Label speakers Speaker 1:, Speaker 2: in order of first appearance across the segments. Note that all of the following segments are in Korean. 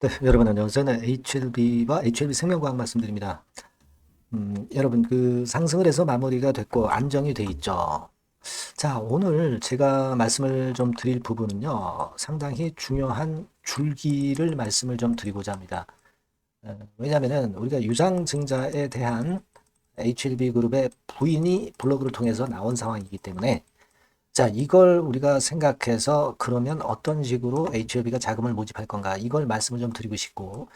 Speaker 1: 네, 여러분 안녕하세요. 네, HLB와 HLB 생명과학 말씀드립니다. 음, 여러분 그 상승을 해서 마무리가 됐고 안정이 돼 있죠. 자, 오늘 제가 말씀을 좀 드릴 부분은요. 상당히 중요한 줄기를 말씀을 좀 드리고자 합니다. 어, 왜냐하면은 우리가 유상증자에 대한 HLB 그룹의 부인이 블로그를 통해서 나온 상황이기 때문에 자, 이걸 우리가 생각해서 그러면 어떤 식으로 HLB가 자금을 모집할 건가 이걸 말씀을 좀 드리고 싶고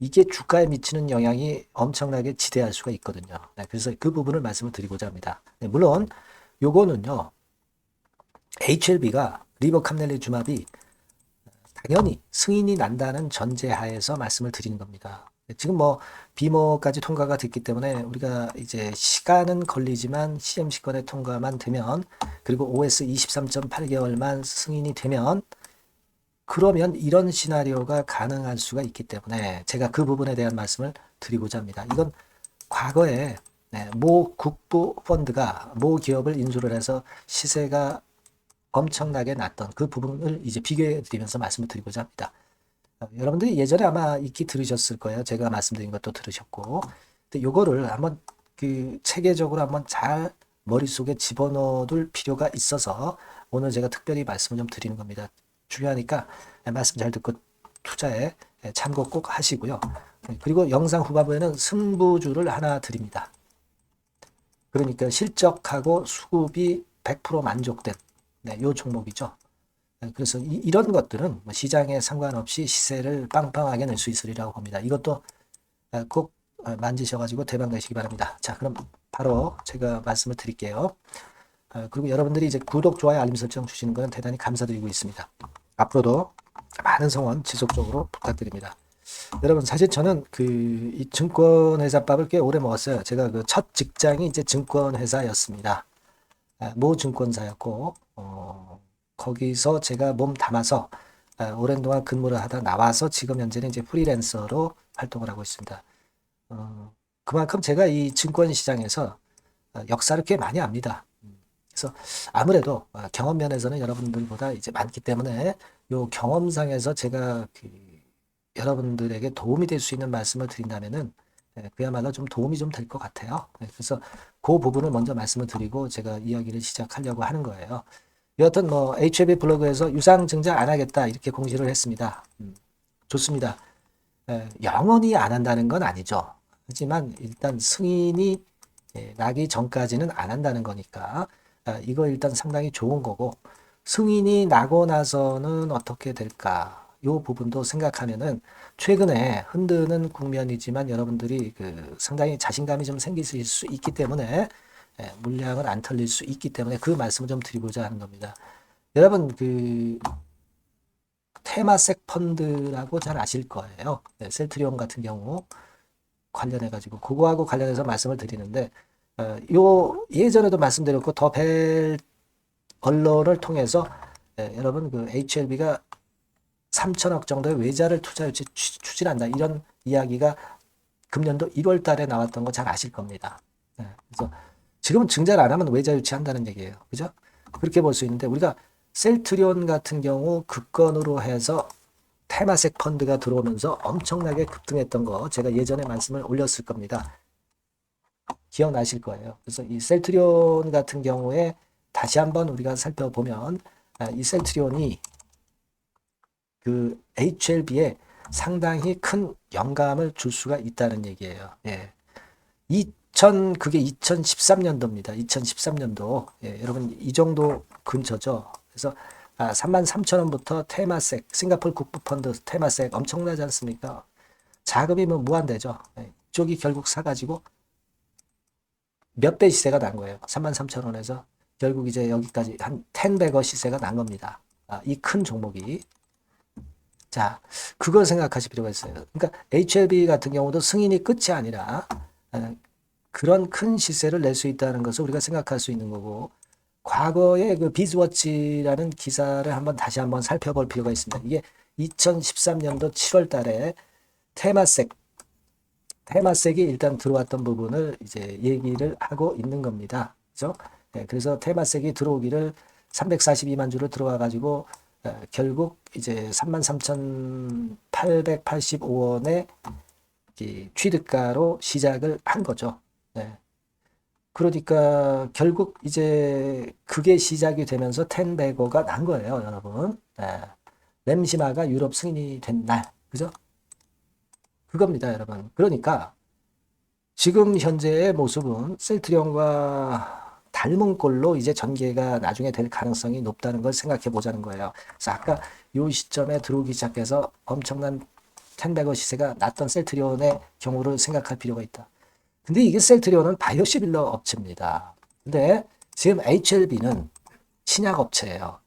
Speaker 1: 이게 주가에 미치는 영향이 엄청나게 지대할 수가 있거든요. 네, 그래서 그 부분을 말씀을 드리고자 합니다. 네, 물론 요거는요. HLB가 리버 캄넬리 주마비 당연히 승인이 난다는 전제하에서 말씀을 드리는 겁니다. 지금 뭐 비모까지 통과가 됐기 때문에 우리가 이제 시간은 걸리지만 CM시권의 통과만 되면 그리고 OS 23.8개월만 승인이 되면 그러면 이런 시나리오가 가능할 수가 있기 때문에 제가 그 부분에 대한 말씀을 드리고자 합니다. 이건 과거에 네, 모 국부 펀드가 모 기업을 인수를 해서 시세가 엄청나게 났던 그 부분을 이제 비교해 드리면서 말씀을 드리고자 합니다. 어, 여러분들이 예전에 아마 익히 들으셨을 거예요. 제가 말씀드린 것도 들으셨고. 근데 요거를 한번 그 체계적으로 한번 잘 머릿속에 집어넣을 필요가 있어서 오늘 제가 특별히 말씀을 좀 드리는 겁니다. 중요하니까 말씀 잘 듣고 투자에 참고 꼭 하시고요. 그리고 영상 후반부에는 승부주를 하나 드립니다. 그러니까 실적하고 수급이 100% 만족된 네, 요 종목이죠. 네, 그래서 이, 런 것들은 뭐 시장에 상관없이 시세를 빵빵하게 낼 수 있으리라고 봅니다. 이것도 아, 꼭 아, 만지셔가지고 대박 내시기 바랍니다. 자, 그럼 바로 제가 말씀을 드릴게요. 아, 그리고 여러분들이 이제 구독, 좋아요, 알림 설정 주시는 것은 대단히 감사드리고 있습니다. 앞으로도 많은 성원 지속적으로 부탁드립니다. 여러분 사실 저는 그 이 증권회사밥을 꽤 오래 먹었어요. 제가 그 첫 직장이 이제 증권회사였습니다. 모 증권사였고 어, 거기서 제가 몸 담아서 오랜 동안 근무를 하다 나와서 지금 현재는 이제 프리랜서로 활동을 하고 있습니다. 어, 그만큼 제가 이 증권 시장에서 어, 역사를 꽤 많이 압니다. 그래서 아무래도 어, 경험 면에서는 여러분들보다 이제 많기 때문에 요 경험상에서 제가 그 여러분들에게 도움이 될 수 있는 말씀을 드린다면은 예, 그야말로 좀 도움이 좀 될 것 같아요. 예, 그래서 그 부분을 먼저 말씀을 드리고 제가 이야기를 시작하려고 하는 거예요. 여하튼 뭐 HLB 블로그에서 유상 증자 안 하겠다 이렇게 공지를 했습니다. 음, 좋습니다. 에, 영원히 안 한다는 건 아니죠. 하지만 일단 승인이 예, 나기 전까지는 안 한다는 거니까 아, 이거 일단 상당히 좋은 거고 승인이 나고 나서는 어떻게 될까? 요 부분도 생각하면은 최근에 흔드는 국면이지만 여러분들이 그 상당히 자신감이 좀 생기실 수 있기 때문에 예, 물량을 안 털릴 수 있기 때문에 그 말씀을 좀 드리고자 하는 겁니다. 여러분 그 테마색 펀드라고 잘 아실 거예요. 네, 셀트리온 같은 경우 관련해 가지고 그거하고 관련해서 말씀을 드리는데 어, 요 예전에도 말씀드렸고 더 벨 언론을 통해서 예, 여러분 그 HLB가 3천억 정도의 외자를 투자 유치 추진한다 이런 이야기가 금년도 1월 달에 나왔던 거 잘 아실 겁니다. 네, 그래서 지금은 증자를 안 하면 외자 유치한다는 얘기예요. 그죠? 그렇게 볼 수 있는데 우리가 셀트리온 같은 경우 급건으로 해서 테마색 펀드가 들어오면서 엄청나게 급등했던 거 제가 예전에 말씀을 올렸을 겁니다. 기억나실 거예요. 그래서 이 셀트리온 같은 경우에 다시 한번 우리가 살펴보면 아, 이 셀트리온이 그 HLB에 상당히 큰 영감을 줄 수가 있다는 얘기예요. 예. 2000 그게 2013년도입니다. 2013년도. 예, 여러분 이 정도 근처죠. 그래서 아, 33,000원부터 테마색 싱가폴 국부펀드 테마색 엄청나지 않습니까? 자금이 뭐 무한대죠. 예, 이쪽이 결국 사가지고 몇 배 시세가 난 거예요. 33,000원에서 결국 이제 여기까지 한 10배거 시세가 난 겁니다. 아, 이 큰 종목이. 자, 그걸 생각하실 필요가 있어요. 그러니까 HLB 같은 경우도 승인이 끝이 아니라 어, 그런 큰 시세를 낼 수 있다는 것을 우리가 생각할 수 있는 거고 과거에 그 비즈워치라는 기사를 한번 다시 한번 살펴볼 필요가 있습니다. 이게 2013년도 7월 달에 테마색 테마색이 일단 들어왔던 부분을 이제 얘기를 하고 있는 겁니다. 그죠? 네, 그래서 테마색이 들어오기를 342만 주를 들어와 가지고 어, 결국 이제 33,885원의 취득가로 시작을 한 거죠. 네. 그러니까 결국 이제 그게 시작이 되면서 텐베거가 난 거예요, 여러분. 네. 램시마가 유럽 승인이 된 날, 그죠? 그겁니다, 여러분. 그러니까 지금 현재의 모습은 셀트리온과 닮은 꼴로 이제 전개가 나중에 될 가능성이 높다는 걸 생각해 보자는 거예요. 그래서 아까 요 시점에 들어오기 시작해서 엄청난 텐베거 시세가 났던 셀트리온의 경우를 생각할 필요가 있다. 근데 이게 셀트리온은 바이오시밀러 업체입니다. 근데 지금 HLB는 신약 업체예요.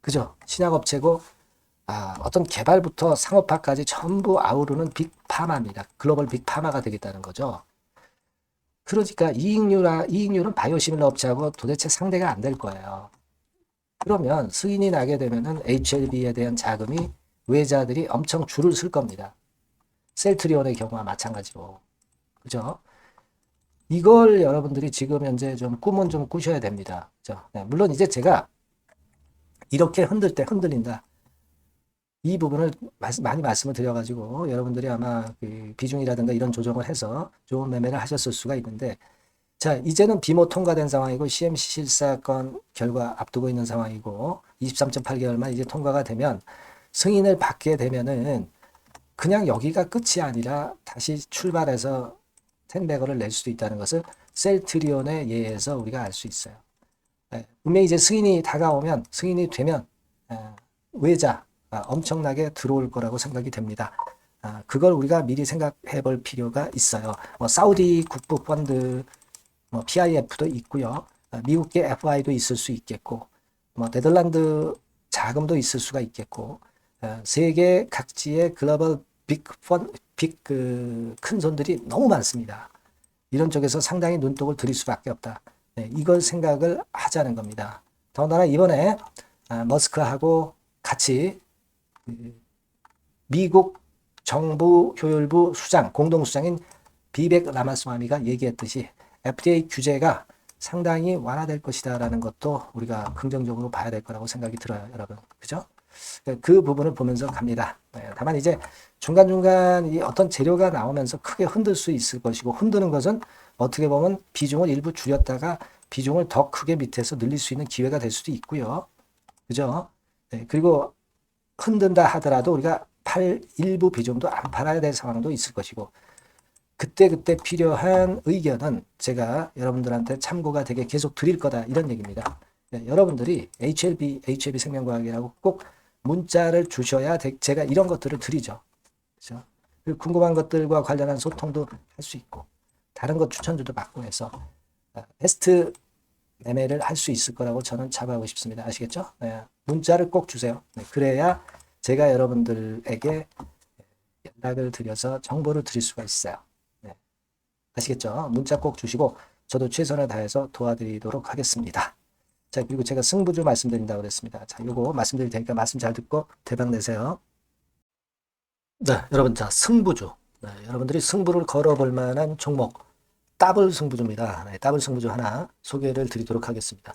Speaker 1: 그죠? 신약 업체고 아, 어떤 개발부터 상업화까지 전부 아우르는 빅파마입니다. 글로벌 빅파마가 되겠다는 거죠. 그러니까 이익률, 이익률은 바이오 시밀러 업체하고 도대체 상대가 안 될 거예요. 그러면 승인이 나게 되면은 HLB에 대한 자금이 외자들이 엄청 줄을 쓸 겁니다. 셀트리온의 경우와 마찬가지로. 그죠? 이걸 여러분들이 지금 현재 좀 꿈은 좀 꾸셔야 됩니다. 그죠? 네, 물론 이제 제가 이렇게 흔들 때 흔들린다. 이 부분을 많이 말씀을 드려가지고 여러분들이 아마 그 비중이라든가 이런 조정을 해서 좋은 매매를 하셨을 수가 있는데 자 이제는 비모 통과된 상황이고 CMC 실사건 결과 앞두고 있는 상황이고 23.8개월만 이제 통과가 되면 승인을 받게 되면은 그냥 여기가 끝이 아니라 다시 출발해서 텐베거를 낼 수도 있다는 것을 셀트리온의 예에서 우리가 알 수 있어요. 네, 분명히 이제 승인이 다가오면 승인이 되면 외자 아, 엄청나게 들어올 거라고 생각이 됩니다. 아, 그걸 우리가 미리 생각해 볼 필요가 있어요. 뭐 사우디 국부 펀드, 뭐 PIF도 있고요. 아, 미국계 FI도 있을 수 있겠고, 뭐 네덜란드 자금도 있을 수가 있겠고, 세계 각지의 글로벌 빅펀 빅그 손들이 너무 많습니다. 이런 쪽에서 상당히 눈독을 들일 수밖에 없다. 네, 이걸 생각을 하자는 겁니다. 더군다나 이번에 머스크하고 같이 미국 정부 효율부 수장, 공동수장인 비백 라마스와미가 얘기했듯이 FDA 규제가 상당히 완화될 것이다라는 것도 우리가 긍정적으로 봐야 될 거라고 생각이 들어요, 여러분. 그죠? 그 부분을 보면서 갑니다. 네, 다만 이제 중간중간 이 어떤 재료가 나오면서 크게 흔들 수 있을 것이고 흔드는 것은 어떻게 보면 비중을 일부 줄였다가 비중을 더 크게 밑에서 늘릴 수 있는 기회가 될 수도 있고요. 그죠? 네, 그리고 흔든다 하더라도 우리가 팔 일부 비중도 안 팔아야 될 상황도 있을 것이고 그때그때 필요한 의견은 제가 여러분들한테 참고가 되게 계속 드릴 거다 이런 얘기입니다. 네, 여러분들이 HLB, HLB 생명과학이라고 꼭 문자를 주셔야 되, 제가 이런 것들을 드리죠. 그렇죠? 궁금한 것들과 관련한 소통도 할 수 있고 다른 것 추천주도 받고 해서 아, 베스트 매매를 할 수 있을 거라고 저는 잡아오고 싶습니다. 아시겠죠? 네. 문자를 꼭 주세요. 네. 그래야 제가 여러분들에게 연락을 드려서 정보를 드릴 수가 있어요. 네. 아시겠죠? 문자 꼭 주시고 저도 최선을 다해서 도와드리도록 하겠습니다. 자, 그리고 제가 승부주 말씀드린다고 그랬습니다. 자, 요거 말씀드릴 테니까 말씀 잘 듣고 대박 내세요. 네, 여러분, 자, 승부주. 네, 여러분들이 승부를 걸어볼 만한 종목. 더블 승부주입니다. 네, 더블 승부주 하나 소개를 드리도록 하겠습니다.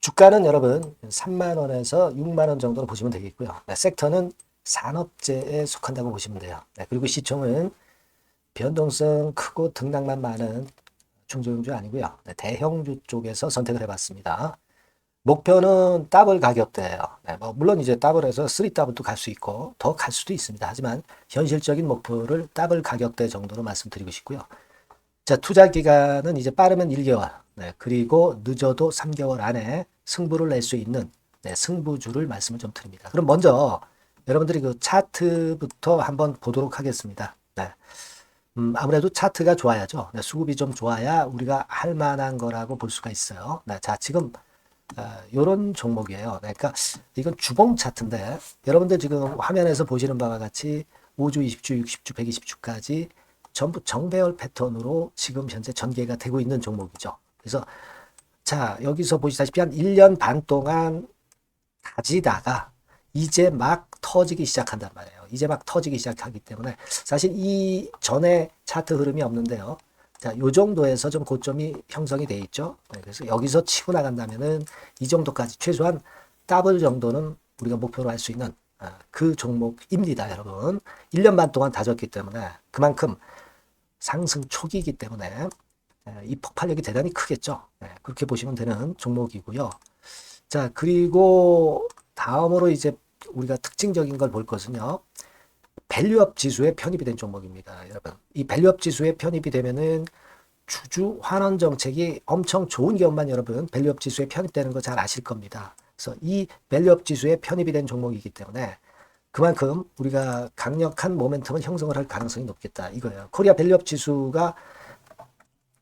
Speaker 1: 주가는 여러분 3만원에서 6만원 정도로 보시면 되겠고요. 네, 섹터는 산업재에 속한다고 보시면 돼요. 네, 그리고 시총은 변동성 크고 등락만 많은 중소형주 아니고요. 네, 대형주 쪽에서 선택을 해봤습니다. 목표는 더블 가격대예요. 네, 뭐 물론 이제 더블에서 3 더블도 갈 수 있고 더 갈 수도 있습니다. 하지만 현실적인 목표를 더블 가격대 정도로 말씀드리고 싶고요. 자, 투자 기간은 이제 빠르면 1개월, 네, 그리고 늦어도 3개월 안에 승부를 낼 수 있는 네, 승부주를 말씀을 좀 드립니다. 그럼 먼저 여러분들이 그 차트부터 한번 보도록 하겠습니다. 네. 음, 아무래도 차트가 좋아야죠. 네, 수급이 좀 좋아야 우리가 할 만한 거라고 볼 수가 있어요. 네, 자, 지금 이런 어, 종목이에요. 그러니까 이건 주봉 차트인데 여러분들 지금 화면에서 보시는 바와 같이 5주, 20주, 60주, 120주까지 전부 정배열 패턴으로 지금 현재 전개가 되고 있는 종목이죠. 그래서 자 여기서 보시다시피 한 1년 반 동안 다지다가 이제 막 터지기 시작한단 말이에요. 이제 막 터지기 시작하기 때문에 사실 이 전에 차트 흐름이 없는데요. 자, 요 정도에서 좀 고점이 형성이 돼 있죠. 네, 그래서 여기서 치고 나간다면은 이 정도까지 최소한 더블 정도는 우리가 목표로 할 수 있는 아, 그 종목입니다, 여러분. 1년 반 동안 다졌기 때문에 그만큼 상승 초기이기 때문에 에, 이 폭발력이 대단히 크겠죠. 예, 그렇게 보시면 되는 종목이고요. 자, 그리고 다음으로 이제 우리가 특징적인 걸 볼 것은요. 밸류업 지수에 편입이 된 종목입니다, 여러분. 이 밸류업 지수에 편입이 되면은 주주 환원 정책이 엄청 좋은 기업만 여러분 밸류업 지수에 편입되는 거 잘 아실 겁니다. 그래서 이 밸류업 지수에 편입이 된 종목이기 때문에 그만큼 우리가 강력한 모멘텀을 형성을 할 가능성이 높겠다 이거예요. 코리아 밸류업 지수가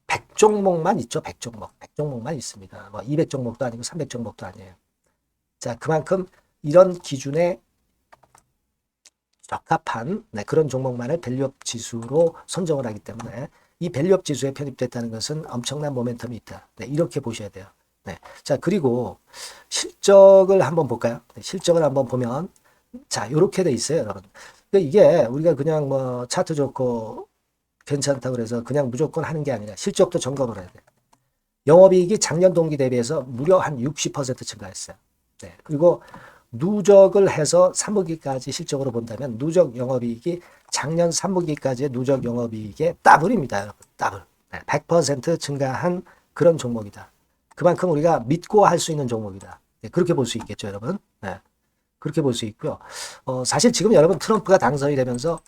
Speaker 1: 100종목만 있죠. 100종목. 100종목만 있습니다. 뭐 200종목도 아니고 300종목도 아니에요. 자, 그만큼 이런 기준에 적합한 네, 그런 종목만을 밸류업 지수로 선정을 하기 때문에 이 밸류업 지수에 편입됐다는 것은 엄청난 모멘텀이 있다. 네, 이렇게 보셔야 돼요. 네. 자, 그리고 실적을 한번 볼까요? 네, 실적을 한번 보면 자, 이렇게 돼 있어요, 여러분. 근데 이게 우리가 그냥 뭐 차트 좋고 괜찮다 그래서 그냥 무조건 하는 게 아니라 실적도 점검을 해야 돼. 영업이익이 작년 동기 대비해서 무려 한 60% 증가했어요. 네. 그리고 누적을 해서 3분기까지 실적으로 본다면 누적 영업이익이 작년 3분기까지의 누적 영업이익의 더블입니다, 여러분. 더블. 네. 100% 증가한 그런 종목이다. 그만큼 우리가 믿고 할 수 있는 종목이다. 네. 그렇게 볼 수 있겠죠, 여러분. 네. 그렇게 볼 수 있고요. 어, 사실 지금 여러분 트럼프가 당선이 되면서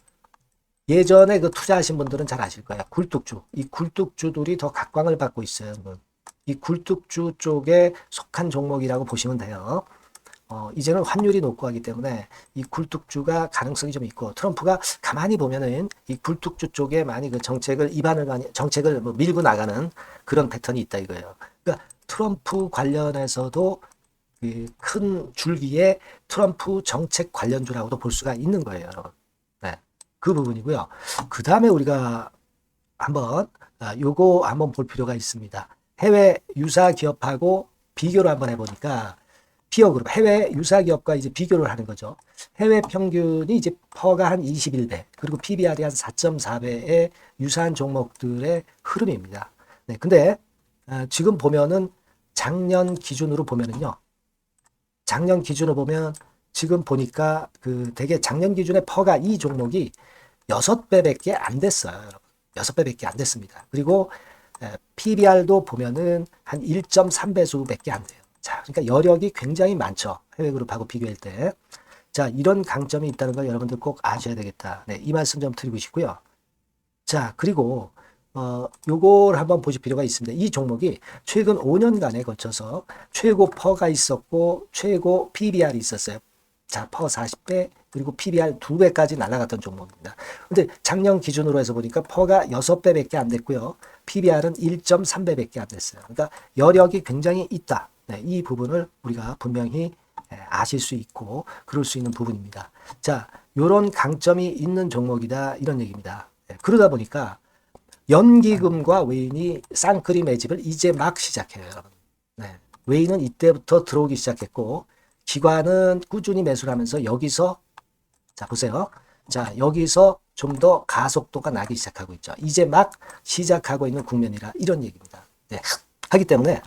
Speaker 1: 예전에 그 투자하신 분들은 잘 아실 거예요. 굴뚝주. 이 굴뚝주들이 더 각광을 받고 있어요. 여러분. 이 굴뚝주 쪽에 속한 종목이라고 보시면 돼요. 어, 이제는 환율이 높고 하기 때문에 이 굴뚝주가 가능성이 좀 있고 트럼프가 가만히 보면은 이 굴뚝주 쪽에 많이 그 정책을 입안을 많이 정책을 뭐 밀고 나가는 그런 패턴이 있다 이거예요. 그러니까 트럼프 관련해서도 그 큰 줄기에 트럼프 정책 관련주라고도 볼 수가 있는 거예요, 여러분. 네. 그 부분이고요. 그 다음에 우리가 한번 아, 요거 한번 볼 필요가 있습니다. 해외 유사 기업하고 비교를 한번 해보니까 피어 그룹 해외 유사 기업과 이제 비교를 하는 거죠. 해외 평균이 이제 퍼가 한 21배 그리고 PBR이 한 4.4배의 유사한 종목들의 흐름입니다. 네, 근데 아, 지금 보면은 작년 기준으로 보면은요. 작년 기준으로 보면 지금 보니까 그 되게 작년 기준에 퍼가 이 종목이 6배밖에 안 됐어요. 여러분. 6배밖에 안 됐습니다. 그리고 에, PBR도 보면은 한 1.3배수밖에 안 돼요. 자, 그러니까 여력이 굉장히 많죠. 해외 그룹하고 비교할 때. 자, 이런 강점이 있다는 걸 여러분들 꼭 아셔야 되겠다. 네, 이 말씀 좀 드리고 싶고요. 자, 그리고 어, 요걸 한번 보실 필요가 있습니다. 이 종목이 최근 5년간에 거쳐서 최고 퍼가 있었고 최고 PBR이 있었어요. 자, 퍼 40배 그리고 PBR 2배까지 날아갔던 종목입니다. 근데 작년 기준으로 해서 보니까 퍼가 6배밖에 안 됐고요. PBR은 1.3배밖에 안 됐어요. 그러니까 여력이 굉장히 있다. 네, 이 부분을 우리가 분명히 예, 아실 수 있고 그럴 수 있는 부분입니다. 자, 요런 강점이 있는 종목이다 이런 얘기입니다. 예, 그러다 보니까 연기금과 외인이 쌍크림 매집을 이제 막 시작해요, 여러분. 네. 외인은 이때부터 들어오기 시작했고 기관은 꾸준히 매수를 하면서 여기서 자 보세요. 자 여기서 좀 더 가속도가 나기 시작하고 있죠. 이제 막 시작하고 있는 국면이라 이런 얘기입니다. 네. 하기 때문에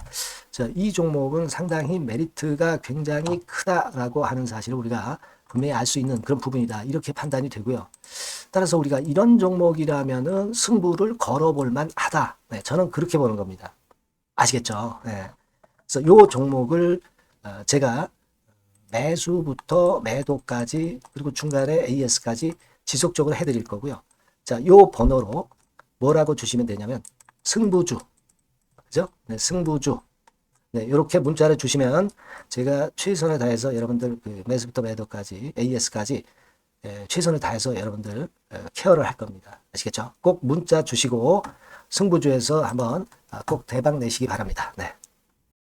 Speaker 1: 자, 이 종목은 상당히 메리트가 굉장히 크다라고 하는 사실을 우리가 분명히 알 수 있는 그런 부분이다. 이렇게 판단이 되고요. 따라서 우리가 이런 종목이라면은 승부를 걸어볼 만하다. 네, 저는 그렇게 보는 겁니다. 아시겠죠? 네. 그래서 요 종목을 어, 제가 매수부터 매도까지 그리고 중간에 AS까지 지속적으로 해드릴 거고요. 자, 요 번호로 뭐라고 주시면 되냐면 승부주, 그죠? 네, 승부주. 네, 이렇게 문자를 주시면 제가 최선을 다해서 여러분들 그 매수부터 매도까지 AS까지 예, 최선을 다해서 여러분들 어, 케어를 할 겁니다. 아시겠죠? 꼭 문자 주시고 승부주에서 한번 아, 꼭 대박 내시기 바랍니다. 네.